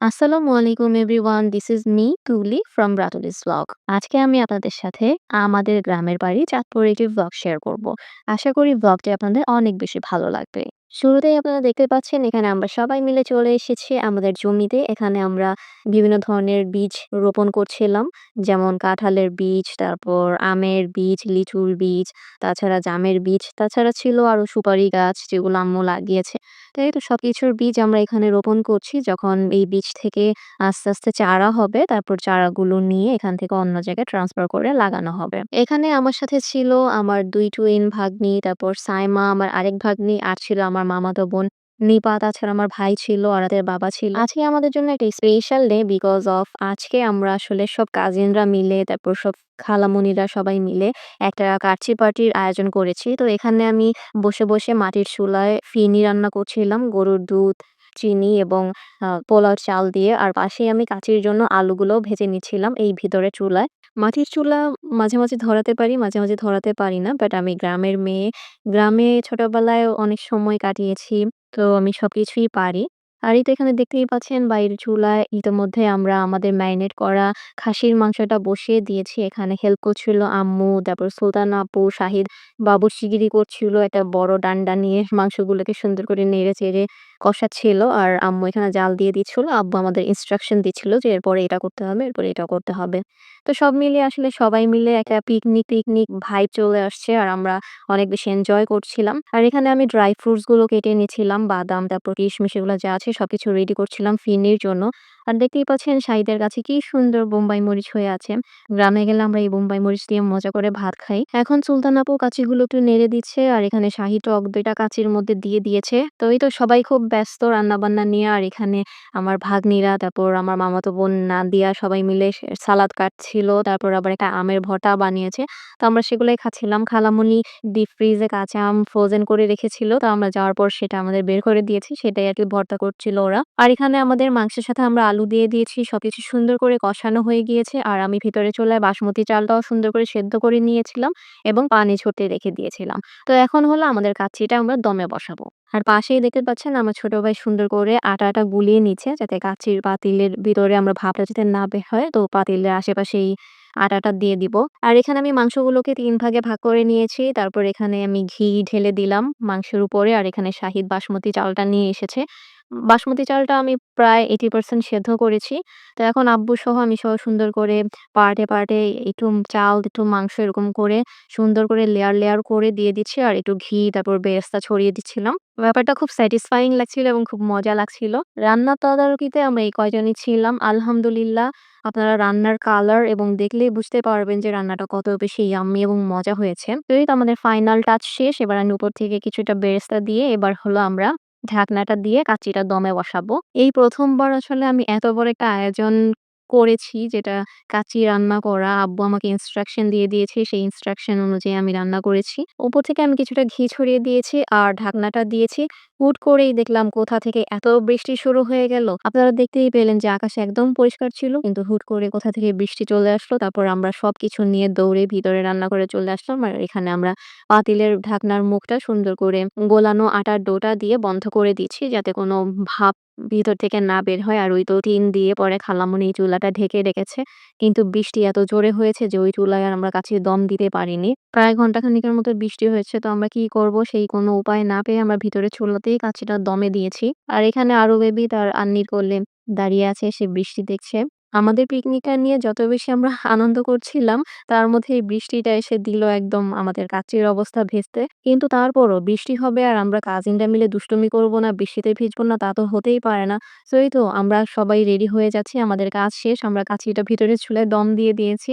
আসসালামু আলাইকুম everyone, this is me Tuli from Ratuli's blog. আজকে আমি আপনাদের সাথে আমাদের গ্রামের বাড়ি চাঁদপুর একটি ব্লগ শেয়ার করব। আশা করি ব্লগটি আপনাদের অনেক বেশি ভালো লাগবে। শুরুতেই আপনারা দেখতে পাচ্ছেন, এখানে আমরা সবাই মিলে চলে এসেছি আমাদের জমিতে। এখানে আমরা বিভিন্ন ধরনের বীজ রোপণ করছিলাম, যেমন কাঁঠালের বীজ, তারপর আমের বীজ, লিচুর বীজ, তাছাড়া জামের বীজ, তাছাড়া ছিল আরও সুপারি গাছ যেগুলো আম্মু লাগিয়েছে। তাই তো সবকিছুর বীজ আমরা এখানে রোপণ করছি। যখন এই বীজ থেকে আস্তে আস্তে চারা হবে, তারপর চারাগুলো নিয়ে এখান থেকে অন্য জায়গায় ট্রান্সফার করে লাগানো হবে। এখানে আমার সাথে ছিল আমার দুই টুইন ভাগ্নি, তারপর সাইমা, আমার আরেক ভাগ্নি, আর ছিল আমার মামাতো বোন। নিপা তাছাড়া আমার ভাই ছিল আর বাবা ছিল। আজকে আমাদের জন্য একটা স্পেশাল ডে বিকজ অফ আজকে আমরা আসলে সব কাজিনরা মিলে, তারপর সব খালামণিরা সবাই মিলে একটা কাচ্চি পার্টির আয়োজন করেছি। তো এখানে আমি বসে বসে মাটির চুলায় ফিনি রান্না করছিলাম, গরুর দুধ, চিনি এবং পোলাও চাল দিয়ে। আর পাশেই আমি কাচির জন্য আলুগুলো ভেজে নিচ্ছিলাম এই ভিতরে চুলায়। মাটির চুলা মাঝে মাঝে ধরাতে পারি, মাঝে মাঝে ধরাতে পারি না। বাট আমি গ্রামের মেয়ে। গ্রামে ছোটবেলায় অনেক সময় কাটিয়েছি, তো আমি সবকিছুই পারি। আর এই তো এখানে দেখতেই পাচ্ছেন, বাইরের চুলায় ইতিমধ্যে আমরা আমাদের ম্যারিনেট করা খাসির মাংসটা বসিয়ে দিয়েছি। এখানে হেল্প করছিল আম্মু, তারপর সুলতান আপু, শাহিদ, বাবু শিগিরি করছিল একটা বড় ডান্ডা নিয়ে মাংসগুলোকে সুন্দর করে নেড়ে চেড়ে কষাচ্ছিল আর আম্মু এখানে জাল দিয়ে দিচ্ছিল, আব্বু আমাদের ইনস্ট্রাকশন দিচ্ছিল যে এরপরে এটা করতে হবে, এরপরে এটা করতে হবে। তো সব মিলিয়ে আসলে সবাই মিলে একটা পিকনিক পিকনিক ভাইব চলে আসছে আর আমরা অনেক বেশি এনজয় করছিলাম। আর এখানে আমি ড্রাই ফ্রুটসগুলো কেটে নিয়েছিলাম বাদাম, তারপর কিশমিশ এগুলো যা আছে সবকিছু রেডি করছিলাম ফিনির জন্য। আর দেখতেই পাচ্ছেন শাহিদের কাছে কি সুন্দর বোম্বাই মরিচ হয়ে আছে। গ্রামে গেলে আমরা এই বোম্বাই মরিচ দিয়ে মজা করে ভাত খাই। এখন সুলতান আপু কাচিগুলো একটু নেড়ে দিচ্ছে আর এখানে শাহি টক দুইটা কাচির মধ্যে দিয়ে দিয়েছে। তো এই তো সবাই খুব ব্যস্ত রান্না বান্না নিয়ে আর এখানে আমার ভাগ্নিরা, তারপর আমার মামাতো বোন নাদিয়া সবাই মিলে সালাদ কাটছিল, তারপর আবার একটা আমের ভর্তা বানিয়েছে। তো আমরা সেগুলোই খাচ্ছিলাম। খালামুনি ডিপ ফ্রিজে কাঁচা আম ফ্রোজেন করে রেখেছিল। তো আমরা যাওয়ার পর সেটা আমাদের বের করে দিয়েছি। সেটাই আর কি ভর্তা করছিল ওরা। আর এখানে আমাদের মাংসের সাথে আমরা আলু দিয়ে দিয়েছি, সবকিছু সুন্দর করে কষানো হয়ে গিয়েছে আর আমি ভিতরে চলে বাসমতি চালটাও সুন্দর করে সেদ্ধ করে নিয়েছিলাম এবং পানি ঝরতে রেখে দিয়েছিলাম। তো এখন হলো আমাদের কাচ্চিটা আমরা দমে বসাবো। আর পাশেই দেখতে পাচ্ছেন আমার ছোট ভাই সুন্দর করে আটাটা গুলিয়ে নিচ্ছে যাতে কাচ্চির পাতিলের ভিতরে আমরা ভাবটা যাতে না বের হয়, তো পাতিলের আশেপাশেই আটাটা দিয়ে দিব। আর এখানে আমি মাংসগুলোকে তিন ভাগে ভাগ করে নিয়েছি, তারপর এখানে আমি ঘি ঢেলে দিলাম মাংসের উপরে আর এখানে শাহিদ বাসমতি চালটা নিয়ে এসেছে। বাসমতি চালটা আমি প্রায় এইটি পার্সেন্ট সেদ্ধ করেছি। তো এখন আব্বু সহ আমি সহ সুন্দর করে পার্টে পার্টে একটু চাল, একটু মাংস এরকম করে সুন্দর করে লেয়ার লেয়ার করে দিয়ে দিচ্ছি আর একটু ঘি, তারপর বেরেস্তা ছড়িয়ে দিচ্ছিলাম। ব্যাপারটা খুব স্যাটিসফাইং লাগছিল এবং খুব মজা লাগছিল। রান্নার তদারকিতে আমরা এই কয়জনই ছিলাম। আলহামদুলিল্লাহ, আপনারা রান্নার কালার এবং দেখলেই বুঝতে পারবেন যে রান্নাটা কত বেশি ইয়াম্মি এবং মজা হয়েছে। তো আমাদের ফাইনাল টাচ শেষ। এবার আমি উপর থেকে কিছুটা বেরেস্তা দিয়ে এবার হলো আমরা ঢাকনাটা দিয়ে কাচিটা দমে বসাবো। এই প্রথমবার আসলে আমি এত বড় একটা আয়োজন করেছি, যেটা কাচ্চি রান্না করা, আব্বু আমাকে ইনস্ট্রাকশন দিয়ে দিয়েছে, সেই ইনস্ট্রাকশন অনুযায়ী আমি রান্না করেছি। উপর থেকে আমি কিছুটা ঘি ছড়িয়ে দিয়েছি আর ঢাকনাটা দিয়েছি। হুট করেই দেখলাম কোথা থেকে এত বৃষ্টি শুরু হয়ে গেল। আপনারা দেখতেই পেলেন যে আকাশ একদম পরিষ্কার ছিল, কিন্তু হুট করে কোথা থেকে বৃষ্টি চলে আসলো, তারপর আমরা সবকিছু নিয়ে দৌড়ে ভিতরে রান্না করে চলে আসলাম। আর এখানে আমরা পাতিলের ঢাকনার মুখটা সুন্দর করে গোলানো আটার ডোটা দিয়ে বন্ধ করে দিচ্ছি যাতে কোনো ভাপ ভিতর থেকে না বের হয় আর ওই তো টিন দিয়ে পরে খালামণি চুলাটা ঢেকে রেখেছে। কিন্তু বৃষ্টি এত জোরে হয়েছে যে ওই চুলায় আর আমরা কাছে দম দিতে পারিনি। প্রায় ঘণ্টা খানিকের মতো বৃষ্টি হয়েছে, তো আমরা কি করব? সেই কোনো উপায় না পেয়ে আমরা ভিতরে চুলাতেই কাছেটা দমে দিয়েছি। আর এখানে আরও বেবি তার আন্নির করলে দাঁড়িয়ে আছে, সে বৃষ্টি দেখছে। আমাদের পিকনিকটা নিয়ে যত বেশি আমরা আনন্দ করছিলাম, তার মধ্যে এই বৃষ্টিটা এসে দিল একদম আমাদের কাছের অবস্থা ভেস্তে। কিন্তু তারপরও বৃষ্টি হবে আর আমরা কাজিনরা মিলে দুষ্টুমি করব না, বৃষ্টিতে ভিজবো না, তা তো হতেই পারে না। তো এই তো আমরা সবাই রেডি হয়ে যাচ্ছি, আমাদের কাজ শেষ, আমরা কাচ্চিটা ভিতরে ছুলে দম দিয়ে দিয়েছি।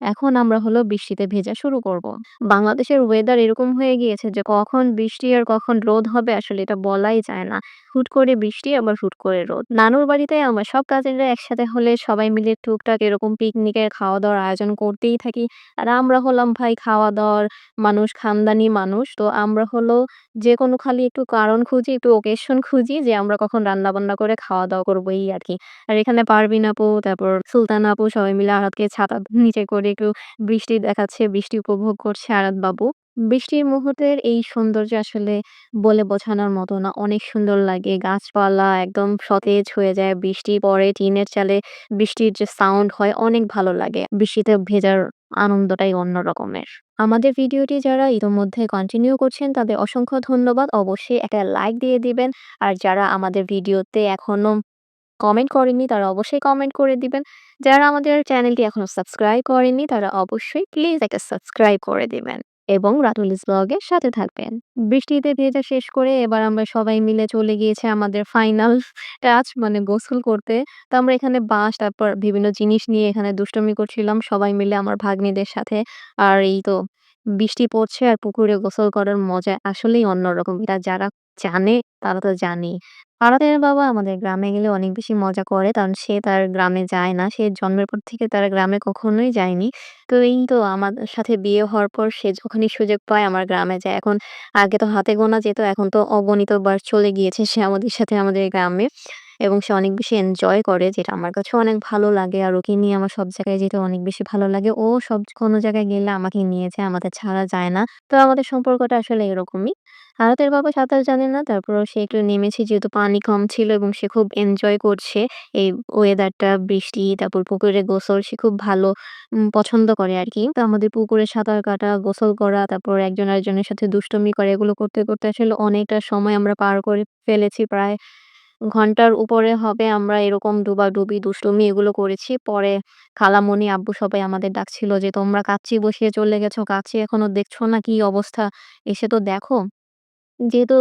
এখন আমরা হলো বৃষ্টিতে ভেজা শুরু করব। বাংলাদেশের ওয়েদার এরকম হয়ে গিয়েছে যে কখন বৃষ্টি আর কখন রোদ হবে আসলে এটা বলাই যায় না। হুট করে বৃষ্টি আবার হুট করে রোদ। নানুর বাড়িতে আমরা সব কাজিনরা একসাথে হলে সবাই মিলে টুকটাক এরকম পিকনিকের খাওয়া-দাওয়ার আয়োজন করতেই থাকি। আর আমরা হলাম ভাই খাওয়া-দাওয়ার মানুষ, খানদানি মানুষ। তো আমরা হলো যেকোনো খালি একটু কারণ খুঁজি, একটু ওকেশন খুঁজি যে আমরা কখন রান্না-বান্না করে খাওয়া-দাওয়া করব এই আরকি। আর এখানে পারভিন আপু, তারপর সুলতান আপু সবাই মিলে আরাতকে ছাতা নিচে করে একটু বৃষ্টি দেখাচ্ছে, বৃষ্টি উপভোগ করছে আরাত বাবু। বৃষ্টির মুহূর্তের এই সৌন্দর্য আসলে বলে বোঝানোর মতো না। অনেক সুন্দর লাগে। গাছপালা একদম সতেজ হয়ে যায়। বৃষ্টি পড়ে টিনের চালে বৃষ্টির যে সাউন্ড হয় অনেক ভালো লাগে। বৃষ্টিতে ভেজার আনন্দটাই অন্য রকমের। আমাদের ভিডিওটি যারা ইতোমধ্যে কন্টিনিউ করছেন তাদের অসংখ্য ধন্যবাদ। অবশ্যই একটা লাইক দিয়ে দিবেন। আর যারা আমাদের ভিডিওতে এখনও কমেন্ট করেননি, তারা অবশ্যই কমেন্ট করে দিবেন। যারা আমাদের চ্যানেলটি এখনও সাবস্ক্রাইব করেননি, তারা অবশ্যই প্লিজ একটা সাবস্ক্রাইব করে দিবেন এবং রাতুলিস ব্লগের সাথে থাকবেন। বৃষ্টিতে ভেজা শেষ করে এবার আমরা সবাই মিলে চলে গিয়েছে আমাদের ফাইনাল টাচ মানে গোসল করতে। তো আমরা এখানে বাঁশ, তারপর বিভিন্ন জিনিস নিয়ে এখানে দুষ্টুমি করছিলাম, সবাই মিলে আমার ভাগ্নিদের সাথে। আর এই তো বৃষ্টি পড়ছে আর পুকুরে গোসল করার মজা আসলেই অন্যরকম। এটা যারা জানে, তারা তো জানেই। আরাতের বাবা আমাদের গ্রামে গেলে অনেক বেশি মজা করে। কারণ সে তার গ্রামে যায় না। সে জন্মের পর থেকে তার গ্রামে কখনোই যায়নি। তো এই তো আমার সাথে বিয়ে হওয়ার পর সে যখনই সুযোগ পায় আমার গ্রামে যায়। এখন আগে তো হাতে গোনা যেত, এখন তো অগণিতবার চলে গিয়েছে সে আমাদের সাথে আমাদের গ্রামে। এবং সে অনেক বেশি এনজয় করে যেটা আমার কাছে অনেক ভালো লাগে। আর ওকে নিয়ে আমার সব জায়গায় যেতে অনেক বেশি ভালো লাগে। ও সব কোনো জায়গায় গেলে আমাকে নিয়ে যায়। আমাদের ছাড়া যায় না। তো আমাদের সম্পর্কটা আসলে এরকমই। আরাতের বাবা সাঁতার জানে না। তারপরেও সে একটু নেমেছে যেহেতু পানি কম ছিল এবং সে খুব এনজয় করছে এই ওয়েদারটা বৃষ্টি তারপর পুকুরে গোসল সে খুব ভালো পছন্দ করে আর কি তো আমাদের পুকুরে সাঁতার কাটা, গোসল করা, তারপর একজন আরেকজনের সাথে দুষ্টুমি করে এগুলো করতে, করতে আসলে অনেকটা সময় আমরা পার করে ফেলেছি। প্রায় ঘণ্টার উপরে হবে আমরা এরকম ডুবাডুবি, দুষ্টুমি এগুলো করেছি। পরে খালামণি, আব্বু সবাই আমাদের ডাকছিল যে, "তোমরা কাচ্চি বসিয়ে চলে গেছো। কাচ্চি এখনও দেখছ না কি অবস্থা? এসে তো দেখো।" যেহেতু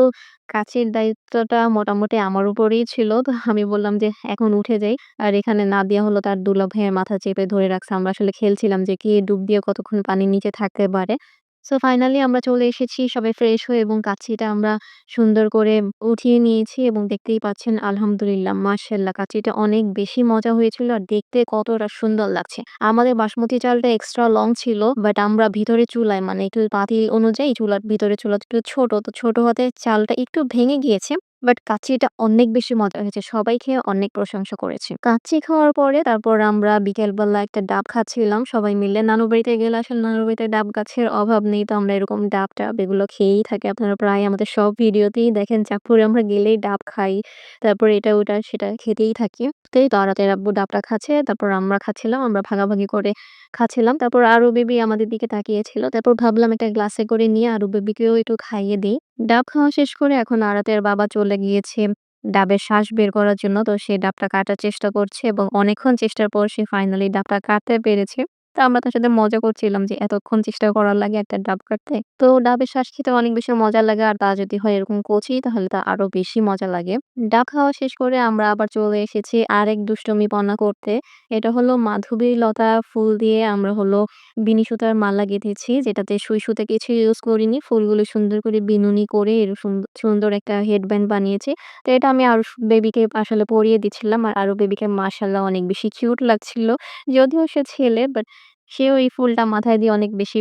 কাচ্চির দায়িত্বটা মোটামুটি আমার উপরেই ছিল। তো আমি বললাম যে, "এখন উঠে যাই।" আর এখানে নাদিয়া হলো তার দুলাভাইয়ের মাথা চেপে ধরে রাখছে। আমরা আসলে খেলছিলাম যে কে ডুব দিয়ে কতক্ষণ পানির নিচে থাকতে পারে। সো ফাইনালি আমরা চলে এসেছি সবাই ফ্রেশ হয়ে এবং কাচ্চিটা আমরা সুন্দর করে উঠিয়ে নিয়েছি এবং দেখতেই পাচ্ছেন আলহামদুলিল্লাহ মার্শাল্লাহ কাচ্চিটা অনেক বেশি মজা হয়েছিল আর দেখতে কতটা সুন্দর লাগছে। আমাদের বাসমতি চালটা এক্সট্রা লং ছিল। বাট আমরা ভিতরে চুলায় মানে একটু পাতিল অনুযায়ী চুলার ভিতরে চুলা একটু ছোট। তো ছোট হতে চালটা একটু ভেঙে গিয়েছে। বাট কাচ্চিটা অনেক বেশি মজা হয়েছে। সবাই খেয়ে অনেক প্রশংসা করেছে। কাচ্চি খাওয়ার পরে তারপর আমরা বিকেলবেলা একটা ডাব খাচ্ছিলাম সবাই মিলে। নানু বাড়িতে গেলে আসলে নানু বাড়িতে ডাব গাছের অভাব নেই। তো আমরা এরকম ডাব-টাব এগুলো খেয়েই থাকি। আপনারা প্রায় আমাদের সব ভিডিওতেই দেখেন চাঁদপুরে আমরা গেলেই ডাব খাই। তারপর এটা, ওটা, সেটা খেতেই থাকি। তো এই তো আব্বু ডাবটা খাচ্ছে। তারপর আমরা খাচ্ছিলাম। আমরা ভাগাভাগি করে খাচ্ছিলাম। তারপর আরও বেবি আমাদের দিকে তাকিয়েছিল। তারপর ভাবলাম একটা গ্লাসে করে নিয়ে আরও বেবিকেও একটু খাইয়ে দিই ডাব খাওয়া শেষ করে এখন আরাতের বাবা চলে গিয়েছে ডাবের শ্বাস বের করার জন্য। তো সে ডাবটা কাটার চেষ্টা করছে এবং অনেকক্ষণ চেষ্টার পর সে ফাইনালি ডাবটা কাটতে পেরেছে। তো আমরা তার সাথে মজা করছিলাম যে এতক্ষণ চেষ্টা করার লাগে একটা ডাব কাটতে। তো ডাবের শাঁস খেতে অনেক বেশি মজা লাগে আর তা যদি হয় এরকম কচি তাহলে তা আরও বেশি মজা লাগে। ডাব খাওয়া শেষ করে আমরা আবার চলে এসেছি আরেক দুষ্টমিপনা করতে। এটা হলো মাধবী লতা ফুল দিয়ে আমরা হলো বিনি সুতার মালা গেঁথেছি যেটাতে সুই সুতা কিছু ইউজ করিনি। ফুলগুলো সুন্দর করে বিনুনি করে এর সুন্দ সুন্দর একটা হেডব্যান্ড বানিয়েছি। তো এটা আমি আরুশ বেবিকে আসলে পরিয়ে দিচ্ছিলাম। আর আরু বেবিকে মাশাআল্লাহ অনেক বেশি কিউট লাগছিল। যদিও সে ছেলে বাট সেও এই ফুলটা মাথায় দিয়ে অনেক বেশি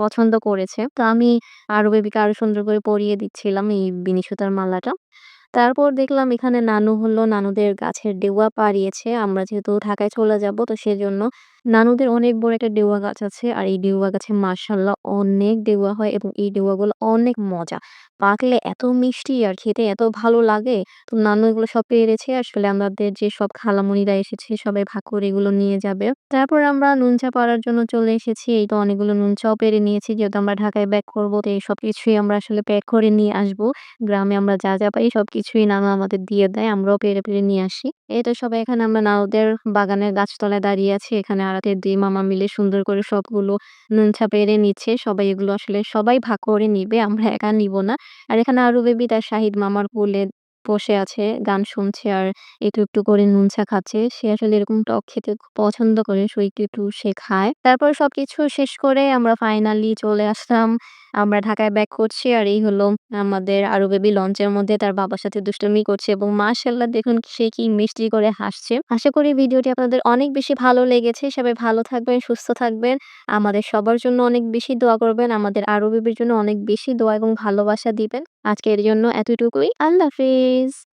পছন্দ করেছে। তো আমি আরও বেবিকে আরও সুন্দর করে পরিয়ে দিচ্ছিলাম এই বিনি সুতার মালাটা। তারপর দেখলাম এখানে নানু হলো, নানুদের গাছের ডেওয়া পাড়িয়েছে। আমরা যেহেতু ঢাকায় চলে যাব, তো সেজন্য নানুদের অনেক বড় একটা ডেওয়া গাছ আছে। আর এই ডেওয়া গাছে মাশাআল্লাহ অনেক ডেওয়া হয় এবং এই ডেওয়াগুলো অনেক মজা। পাকলে এত মিষ্টি আর খেতে এত ভালো লাগে। তো নানু এগুলো সব পেড়েছে। আসলে আমাদের যেসব খালামণিরা এসেছে সবাই ভাগ করে এগুলো নিয়ে যাবে। তারপর আমরা নুন চা পাড়ার জন্য চলে এসেছি। এই তো অনেকগুলো নুন চাও পেড়ে নিয়েছি। যেহেতু আমরা ঢাকায় ব্যাক করব তো এই সব কিছুই আমরা আসলে প্যাক করে নিয়ে আসব। গ্রামে আমরা যা, যা পাই সবকিছুই নানু আমাদের দিয়ে দেয়। আমরাও পেরে পেরে নিয়ে আসি। এই তো সবাই এখানে আমরা নানুদের বাগানের গাছতলায় দাঁড়িয়ে আছি। এখানে আরাতের ২ মামা মিলে সুন্দর করে সবগুলো নুন চা পেড়ে নিচ্ছে। সবাই এগুলো আসলে সবাই ভাগ করে নিবে। আমরা একা নিব না। আর এখানে আরু বেবি তার শাহিদ মামার কোলে বসে আছে, গান শুনছে আর একটু, একটু করে নুন চা খাচ্ছে। সে আসলে এরকম টক খেতে খুব পছন্দ করে। সেই একটু, একটু সে খায়। তারপর সবকিছু শেষ করে আমরা ফাইনালি চলে আসলাম। আমরা ঢাকায় ব্যাক করছি। আর এই হলো আমাদের আরও বেবি লঞ্চের মধ্যে তার বাবার সাথে দুষ্টমি করছে এবং মাশাআল্লাহ দেখুন সে কি মিষ্টি করে হাসছে। আশা করি ভিডিওটি আপনাদের অনেক বেশি ভালো লেগেছে। সবাই ভালো থাকবেন, সুস্থ থাকবেন। আমাদের সবার জন্য অনেক বেশি দোয়া করবেন। আমাদের আরও বেবির জন্য অনেক বেশি দোয়া এবং ভালোবাসা দিবেন। আজকে এর জন্য এতটুকুই। আল্লাহ হাফেজ।